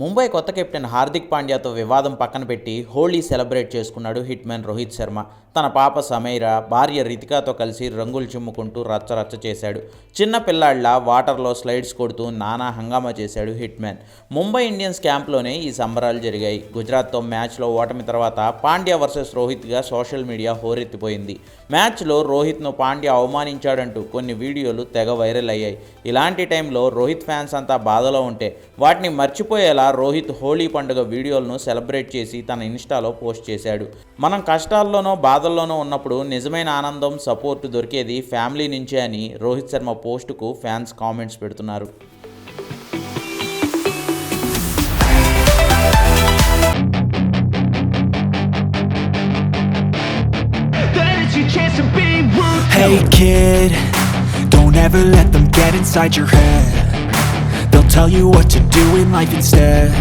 ముంబై కొత్త కెప్టెన్ హార్దిక్ పాండ్యాతో వివాదం పక్కన పెట్టి హోళీ సెలబ్రేట్ చేసుకున్నాడు హిట్ మ్యాన్ రోహిత్ శర్మ. తన పాప సమీర భార్య రితికాతో కలిసి రంగులు చిమ్ముకుంటూ రచ్చ రచ్చ చేశాడు. చిన్న పిల్లాళ్ళ వాటర్లో స్లైడ్స్ కొడుతూ నానా హంగామా చేశాడు హిట్ మ్యాన్ ముంబై ఇండియన్స్ క్యాంప్లోనే ఈ సంబరాలు జరిగాయి. గుజరాత్తో మ్యాచ్లో ఓటమి తర్వాత పాండ్యా వర్సెస్ రోహిత్గా సోషల్ మీడియా హోరెత్తిపోయింది. మ్యాచ్లో రోహిత్ను పాండ్యా అవమానించాడంటూ కొన్ని వీడియోలు తెగ వైరల్ అయ్యాయి. ఇలాంటి టైంలో రోహిత్ ఫ్యాన్స్ అంతా బాధలో ఉంటే వాటిని మర్చిపోయేలా రోహిత్ హోళీ పండుగ వీడియోలను సెలబ్రేట్ చేసి తన ఇన్స్టాలో పోస్ట్ చేశాడు మనం కష్టాల్లోనో బాధల్లోనో ఉన్నప్పుడు నిజమైన ఆనందం సపోర్ట్ దొరికేది ఫ్యామిలీ నుంచే అని రోహిత్ శర్మ పోస్టుకు ఫ్యాన్స్ కామెంట్స్ పెడుతున్నారు Hey kid, don't ever let them get inside your head. Tell you what to do in life instead.